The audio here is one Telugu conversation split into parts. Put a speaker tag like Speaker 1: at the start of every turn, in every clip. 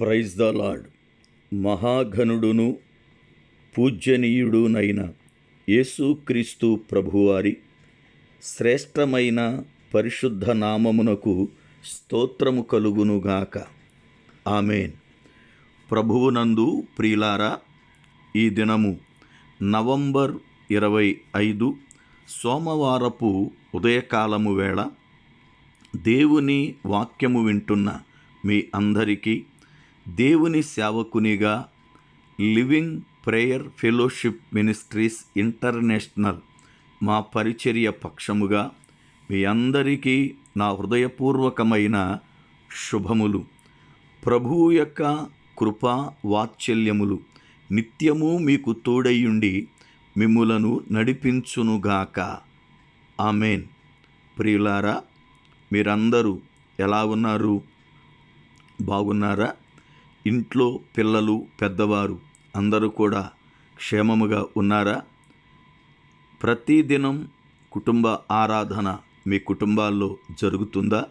Speaker 1: Praise the Lord. మహాఘనుడును పూజ్యనీయుడునైన యేసుక్రీస్తు ప్రభువారి శ్రేష్టమైన పరిశుద్ధ నామమునకు స్తోత్రము కలుగునుగాక ఆమెన్. ప్రభువునందు ప్రియులారా ఈ దినము నవంబర్ ఇరవై ఐదు సోమవారపు ఉదయకాలము వేళ దేవుని వాక్యము వింటున్న మీ అందరికీ దేవుని సేవకునిగా living prayer fellowship ministries international మా పరిచర్య పక్షముగా మీ అందరికీ నా హృదయపూర్వకమైన శుభములు. ప్రభువు యొక్క కృపా వాత్సల్యములు నిత్యము మీకు తోడయ్యుండి మిమ్ములను నడిపించునుగాక ఆమెన్. ప్రియులారా మీరందరూ ఎలా ఉన్నారు? బాగున్నారా? ఇంట్లో పిల్లలు పెద్దవారు అందరూ కూడా క్షేమముగా ఉన్నారా? ప్రతిదినం కుటుంబ ఆరాధన మీ కుటుంబాల్లో జరుగుతుందా?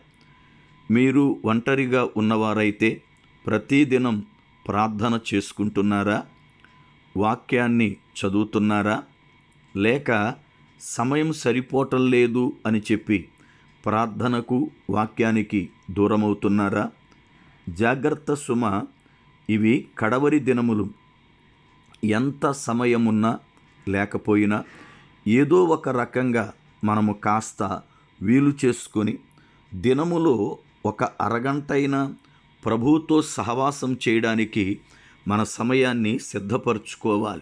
Speaker 1: మీరు ఒంటరిగా ఉన్నవారైతే ప్రతిదినం ప్రార్థన చేసుకుంటున్నారా? వాక్యాన్ని చదువుతున్నారా? లేక సమయం సరిపోవటం లేదు అని చెప్పి ప్రార్థనకు వాక్యానికి దూరమవుతున్నారా? జాగ్రత్త సుమ ఇవి కడవరి దినములు. ఎంత సమయమున్నా లేకపోయినా ఏదో ఒక రకంగా మనము కాస్త వీలు చేసుకొని దినములో ఒక అరగంటైనా ప్రభువుతో సహవాసం చేయడానికి మన సమయాన్ని సిద్ధపరచుకోవాలి.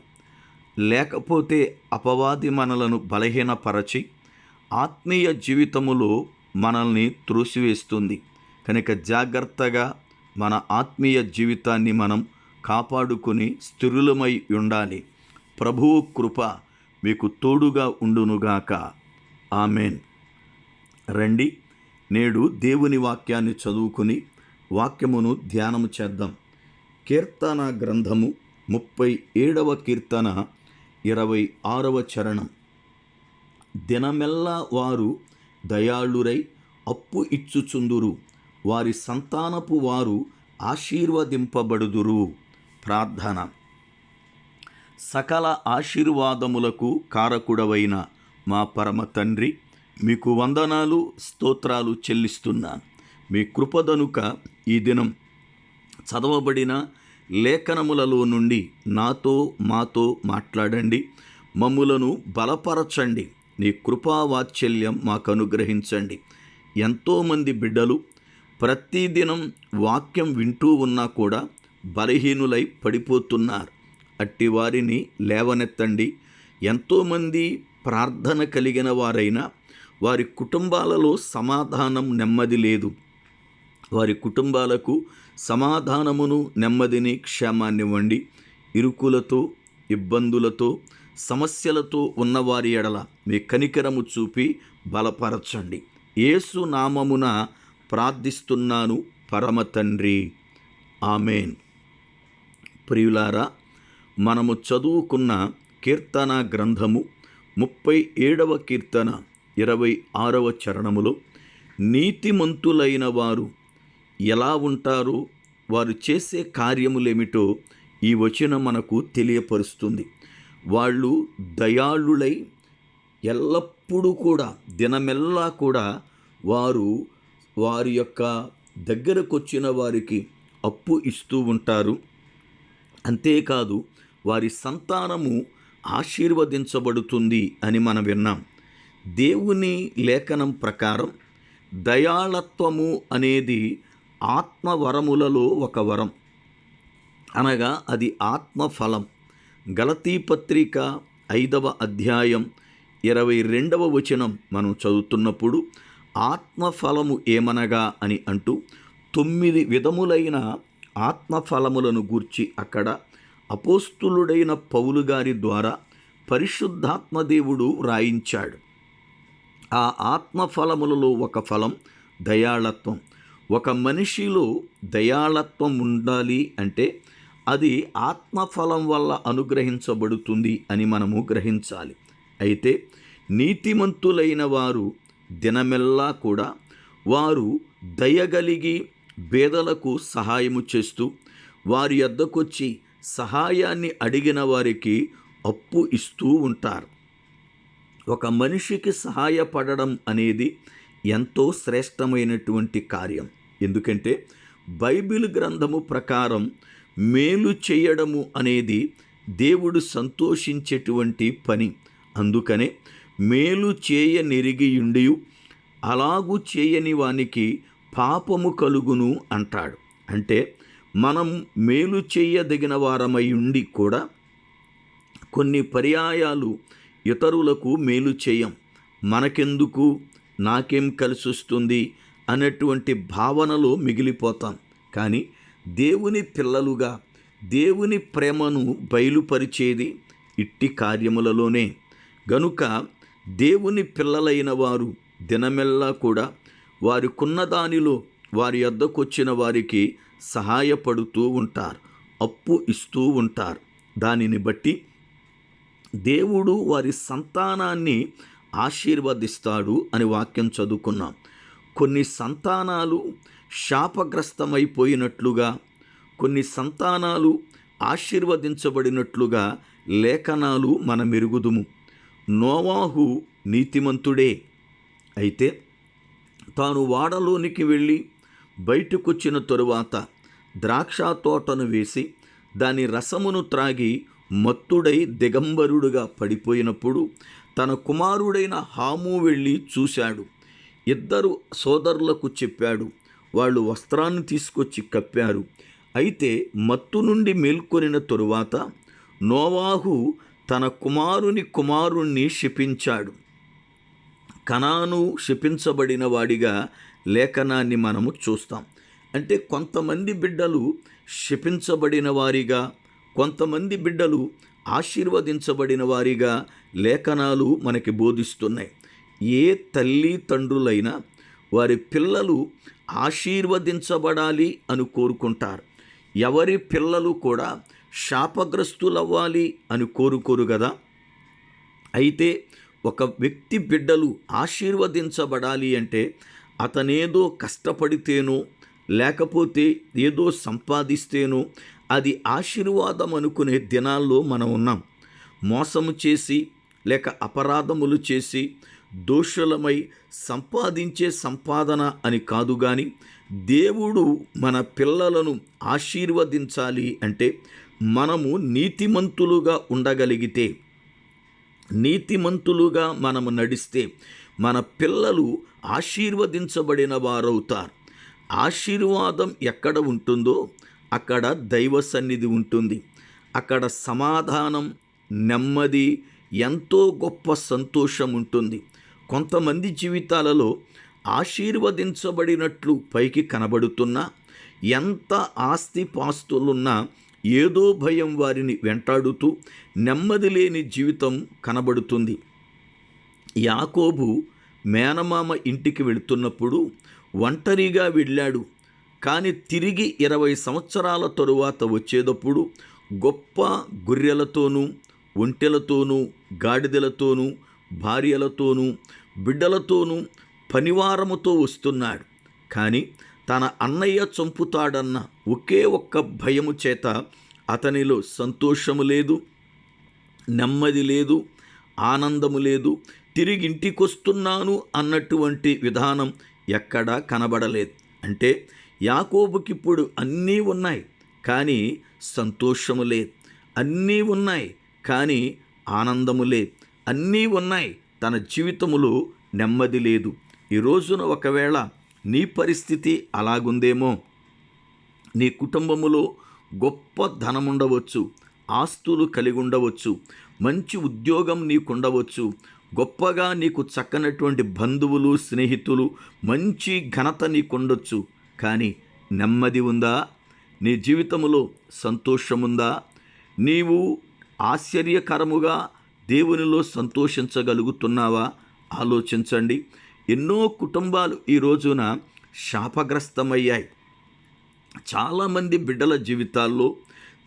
Speaker 1: లేకపోతే అపవాది మనలను బలహీనపరచి ఆత్మీయ జీవితములో మనల్ని త్రోసివేస్తుంది. కనుక జాగ్రత్తగా మన ఆత్మీయ జీవితాన్ని మనం కాపాడుకుని స్థిరులమై ఉండాలి. ప్రభువు కృప మీకు తోడుగా ఉండునుగాక. ఆమెన్. రండి నేడు దేవుని వాక్యాన్ని చదువుకుని వాక్యమును ధ్యానం చేద్దాం. కీర్తన గ్రంథము ముప్పై ఏడవ కీర్తన ఇరవై ఆరవ చరణం. దినమెల్లా వారు దయాళురై అప్పు ఇచ్చుచుందురు. వారి సంతానపు వారు ఆశీర్వదింపబడుదురు. ప్రార్థన. సకల ఆశీర్వాదములకు కారకుడవైన మా పరమ తండ్రి మీకు వందనాలు స్తోత్రాలు చెల్లిస్తున్నాను. మీ కృపదనుక ఈ దినం చదవబడిన లేఖనములలో నుండి నాతో మాతో మాట్లాడండి. మమ్ములను బలపరచండి. నీ కృపావాత్సల్యం మాకు అనుగ్రహించండి ఎంతోమంది బిడ్డలు ప్రతిదినం వాక్యం వింటూ ఉన్నా కూడా బలహీనులై పడిపోతున్నారు. అట్టి వారిని లేవనెత్తండి. ఎంతోమంది ప్రార్థన కలిగిన వారైనా వారి కుటుంబాలలో సమాధానం నెమ్మది లేదు. వారి కుటుంబాలకు సమాధానమును నెమ్మదిని క్షేమాన్నివ్వండి. ఇరుకులతో ఇబ్బందులతో సమస్యలతో ఉన్నవారి ఎడల మీ కనికరము చూపి బలపరచండి. ఏసు నామమున ప్రార్థిస్తున్నాను పరమ తండ్రి. ఆమెన్. ప్రియులారా మనము చదువుకున్న కీర్తన గ్రంథము ముప్పై ఏడవ కీర్తన ఇరవై ఆరవ చరణములో నీతిమంతులైన వారు ఎలా ఉంటారో? వారు చేసే కార్యములేమిటో ఈ వచనం మనకు తెలియపరుస్తుంది. వాళ్ళు దయాళులై ఎల్లప్పుడూ కూడా దినమెల్లా కూడా వారు వారి యొక్క దగ్గరకు వచ్చిన వారికి అప్పు ఇస్తూ ఉంటారు. అంతేకాదు వారి సంతానము ఆశీర్వదించబడుతుంది అని మనం విన్నాం. దేవుని లేఖనం ప్రకారం దయాళత్వము అనేది ఆత్మవరములలో ఒక వరం. అనగా అది ఆత్మఫలం. గలతీ పత్రిక ఐదవ అధ్యాయం ఇరవై రెండవ వచనం మనం చదువుతున్నప్పుడు ఆత్మఫలము ఏమనగా అని అంటూ తొమ్మిది విధములైన ఆత్మఫలములను గూర్చి అక్కడ అపోస్తులుడైన పౌలు గారి ద్వారా పరిశుద్ధాత్మదేవుడు వ్రాయించాడు ఆ ఆత్మఫలములలో ఒక ఫలం దయాళత్వం. ఒక మనిషిలో దయాళత్వం ఉండాలి అంటే అది ఆత్మఫలం వల్ల అనుగ్రహించబడుతుంది అని మనము గ్రహించాలి. అయితే నీతిమంతులైన వారు దినమెల్లా కూడా వారు దయగలిగి బేదలకు సహాయము చేస్తూ వారి యొద్దకొచ్చి సహాయాన్ని అడిగిన వారికి అప్పు ఇస్తూ ఉంటారు. ఒక మనిషికి సహాయపడడం అనేది ఎంతో శ్రేష్టమైనటువంటి కార్యం. ఎందుకంటే బైబిల్ గ్రంథము ప్రకారం మేలు చేయడము అనేది దేవుడు సంతోషించేటువంటి పని. అందుకనే మేలు చేయనెరిగియుండి అలాగు చేయని వానికి పాపము కలుగును అంటాడు. అంటే మనం మేలు చేయదగిన వారమై ఉండి కూడా కొన్ని పర్యాయాలు ఇతరులకు మేలు చేయం. మనకెందుకు? నాకేం కలిసి వస్తుంది అనేటువంటి భావనలో మిగిలిపోతాం. కానీ దేవుని పిల్లలుగా దేవుని ప్రేమను బయలుపరిచేది ఇట్టి కార్యములలోనే. గనుక దేవుని పిల్లలైన వారు దినమెల్లా కూడా వారికున్న దానిలో వారి వద్దకొచ్చిన వారికి సహాయపడుతూ ఉంటారు అప్పు ఇస్తూ ఉంటారు. దానిని బట్టి దేవుడు వారి సంతానాన్ని ఆశీర్వదిస్తాడు అని వాక్యం చదువుకున్నాం. కొన్ని సంతానాలు శాపగ్రస్తమైపోయినట్లుగా కొన్ని సంతానాలు ఆశీర్వదించబడినట్లుగా లేఖనాలు మన మెరుగుదుము నోవాహు నీతిమంతుడే. అయితే తాను వాడలోనికి వెళ్ళి బయటకొచ్చిన తరువాత ద్రాక్ష తోటను వేసి దాని రసమును త్రాగి మత్తుడై దిగంబరుడుగా పడిపోయినప్పుడు తన కుమారుడైన హాము వెళ్ళి చూశాడు. ఇద్దరు సోదరులకు చెప్పాడు. వాళ్ళు వస్త్రాన్ని తీసుకొచ్చి కప్పారు. అయితే మత్తు నుండి మేల్కొనిన తరువాత నోవాహు తన కుమారుని కుమారుణ్ణి శపించాడు. కణాను శపించబడిన వాడిగా లేఖనాన్ని మనము చూస్తాం. అంటే కొంతమంది బిడ్డలు శపించబడిన వారిగా కొంతమంది బిడ్డలు ఆశీర్వదించబడిన వారిగా లేఖనాలు మనకి బోధిస్తున్నాయి. ఏ తల్లి తండ్రులైనా వారి పిల్లలు ఆశీర్వదించబడాలి అని కోరుకుంటారు. ఎవరి పిల్లలు కూడా శాపగ్రస్తులవ్వాలి అని కోరుకోరు కదా అయితే ఒక వ్యక్తి బిడ్డలు ఆశీర్వదించబడాలి అంటే అతనేదో కష్టపడితేనో లేకపోతే ఏదో సంపాదిస్తేనో అది ఆశీర్వాదం అనుకునే దినాల్లో మనం ఉన్నాం. మోసము చేసి లేక అపరాధములు చేసి దోషులమై సంపాదించే సంపాదన అని కాదు కానీ దేవుడు మన పిల్లలను ఆశీర్వదించాలి అంటే మనము నీతిమంతులుగా ఉండగలిగితే నీతిమంతులుగా మనము నడిస్తే మన పిల్లలు ఆశీర్వదించబడిన వారవుతారు ఆశీర్వాదం ఎక్కడ ఉంటుందో అక్కడ దైవ సన్నిధి ఉంటుంది. అక్కడ సమాధానం నెమ్మది ఎంతో గొప్ప సంతోషం ఉంటుంది. కొంతమంది జీవితాలలో ఆశీర్వదించబడినట్లు పైకి కనబడుతున్నా ఎంత ఆస్తి పాస్తులున్నా ఏదో భయం వారిని వెంటాడుతూ నెమ్మది లేని జీవితం కనబడుతుంది. యాకోబు మేనమామ ఇంటికి వెళుతున్నప్పుడు ఒంటరిగా వెళ్ళాడు. కానీ తిరిగి ఇరవై సంవత్సరాల తరువాత వచ్చేటప్పుడు గొప్ప గొర్రెలతోనూ ఒంటెలతోనూ గాడిదలతోనూ భార్యలతోనూ బిడ్డలతోనూ పనివారముతో వస్తున్నాడు. కానీ తన అన్నయ్య చంపుతాడన్న ఒకే ఒక్క భయము చేత అతనిలో సంతోషము లేదు నెమ్మది లేదు ఆనందము లేదు. తిరిగి ఇంటికొస్తున్నాను అన్నటువంటి విధానం ఎక్కడా కనబడలేదు. అంటే యాకోబుకి ఇప్పుడు అన్నీ ఉన్నాయి కానీ సంతోషము లేదు. అన్నీ ఉన్నాయి కానీ ఆనందము లేదు. అన్నీ ఉన్నాయి తన జీవితములో నెమ్మది లేదు. ఈ రోజున ఒకవేళ నీ పరిస్థితి అలాగుందేమో. నీ కుటుంబములో గొప్ప ధనం ఉండవచ్చు ఆస్తులు కలిగి ఉండవచ్చు మంచి ఉద్యోగం నీకుండవచ్చు గొప్పగా నీకు చక్కనటువంటి బంధువులు స్నేహితులు మంచి ఘనత నీకుండొచ్చు. కానీ నెమ్మది ఉందా? నీ జీవితములో సంతోషముందా? నీవు ఆశ్చర్యకరముగా దేవునిలో సంతోషించగలుగుతున్నావా? ఆలోచించండి. ఎన్నో కుటుంబాలు ఈ రోజున శాపగ్రస్తమయ్యాయి. చాలామంది బిడ్డల జీవితాల్లో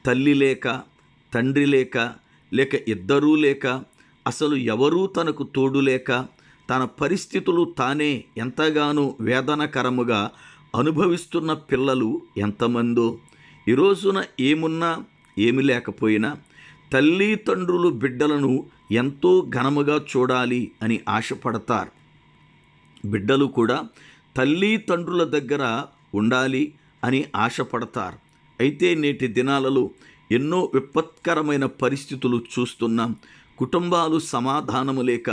Speaker 1: తల్లి లేక తండ్రి లేక లేక ఇద్దరూ లేక అసలు ఎవరూ తనకు తోడు లేక తన పరిస్థితులు తానే ఎంతగానో వేదనకరముగా అనుభవిస్తున్న పిల్లలు ఎంతమందో. ఈ రోజున ఏమున్నా ఏమి లేకపోయినా తల్లిదండ్రులు బిడ్డలను ఎంతో ఘనముగా చూడాలి అని ఆశపడతారు. బిడ్డలు కూడా తల్లి తండ్రుల దగ్గర ఉండాలి అని ఆశపడతారు. అయితే నేటి దినాలలో ఎన్నో విపత్కరమైన పరిస్థితులు చూస్తున్నాం. కుటుంబాలు సమాధానము లేక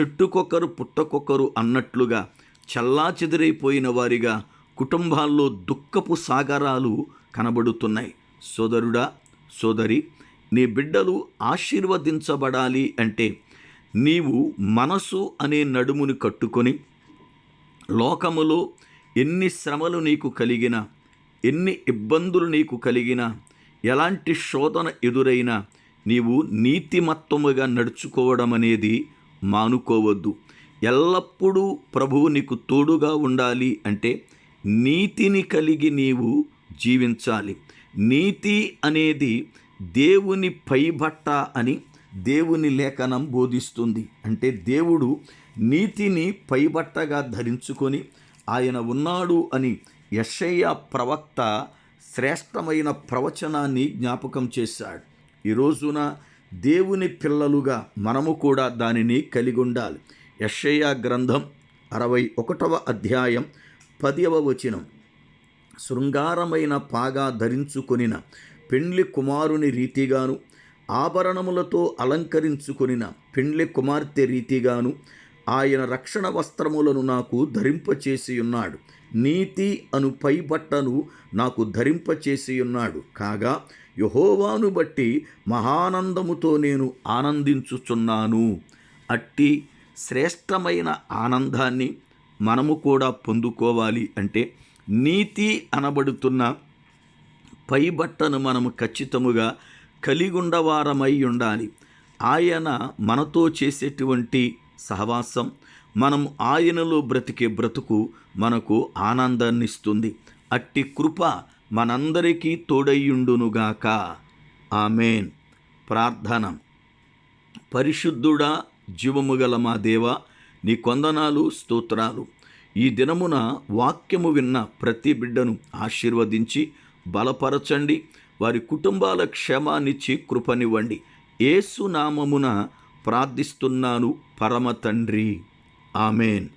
Speaker 1: చెట్టుకొకరు పుట్టకొకరు అన్నట్లుగా చల్లా చెదిరైపోయిన వారిగా కుటుంబాల్లో దుఃఖపు సాగరాలు కనబడుతున్నాయి. సోదరుడా సోదరి నీ బిడ్డలు ఆశీర్వదించబడాలి అంటే నీవు మనసు అనే నడుముని కట్టుకొని లోకములో ఎన్ని శ్రమలు నీకు కలిగినా ఎన్ని ఇబ్బందులు నీకు కలిగినా ఎలాంటి శోధన ఎదురైనా నీవు నీతిమత్తముగా నడుచుకోవడం అనేది మానుకోవద్దు. ఎల్లప్పుడూ ప్రభువు నీకు తోడుగా ఉండాలి అంటే నీతిని కలిగి నీవు జీవించాలి. నీతి అనేది దేవుని పైబట్ట అని దేవుని లేఖనం బోధిస్తుంది. అంటే దేవుడు నీతిని పైబట్టగా ధరించుకొని ఆయన ఉన్నాడు అని యషయ్య ప్రవక్త శ్రేష్టమైన ప్రవచనాన్ని జ్ఞాపకం చేశాడు. ఈ రోజున దేవుని పిల్లలుగా మనము కూడా దానిని కలిగి ఉండాలి. యషయ్య గ్రంథం అరవై ఒకటవ అధ్యాయం పదివ వచనం. శృంగారమైన పాగా ధరించుకొనిన పెండ్లి కుమారుని రీతిగాను ఆభరణములతో అలంకరించుకొనిన పెండ్లి కుమార్తె రీతిగాను ఆయన రక్షణ వస్త్రములను నాకు ధరింపచేసి ఉన్నాడు నీతి అను పైబట్టను నాకు ధరింపచేసి ఉన్నాడు కాగా యహోవాను బట్టి మహానందముతో నేను ఆనందించుచున్నాను. అట్టి శ్రేష్టమైన ఆనందాన్ని మనము కూడా పొందుకోవాలి అంటే నీతి అనబడుతున్న పైబట్టను మనము ఖచ్చితముగా కలిగుండవారమై ఉండాలి. ఆయన మనతో చేసేటువంటి సహవాసం. మనం ఆయనలో బ్రతికే బ్రతుకు మనకు ఆనందాన్ని ఇస్తుంది అట్టి కృప మనందరికీ తోడయ్యుండునుగాక. ఆమెన్. ప్రార్థన. పరిశుద్ధుడా జీవము గల మా దేవ నీ కొందనాలు స్తోత్రాలు. ఈ దినమున వాక్యము విన్న ప్రతి బిడ్డను ఆశీర్వదించి బలపరచండి. వారి కుటుంబాల క్షేమాన్నిచ్చి కృపనివ్వండి. ఏసు నామమున ప్రార్థిస్తున్నాను పరమ తండ్రి. ఆమెన్.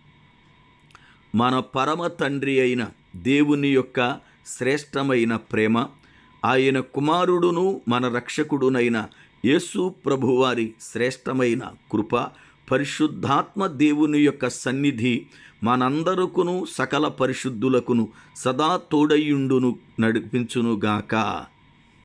Speaker 1: మన పరమ తండ్రి అయిన దేవుని యొక్క శ్రేష్టమైన ప్రేమ ఆయన కుమారుడును మన రక్షకుడునైన యేసు ప్రభువారి శ్రేష్టమైన కృప పరిశుద్ధాత్మ దేవుని యొక్క సన్నిధి మనందరకును సకల పరిశుద్ధులకును సదా తోడయుండును నడిపించునుగాక.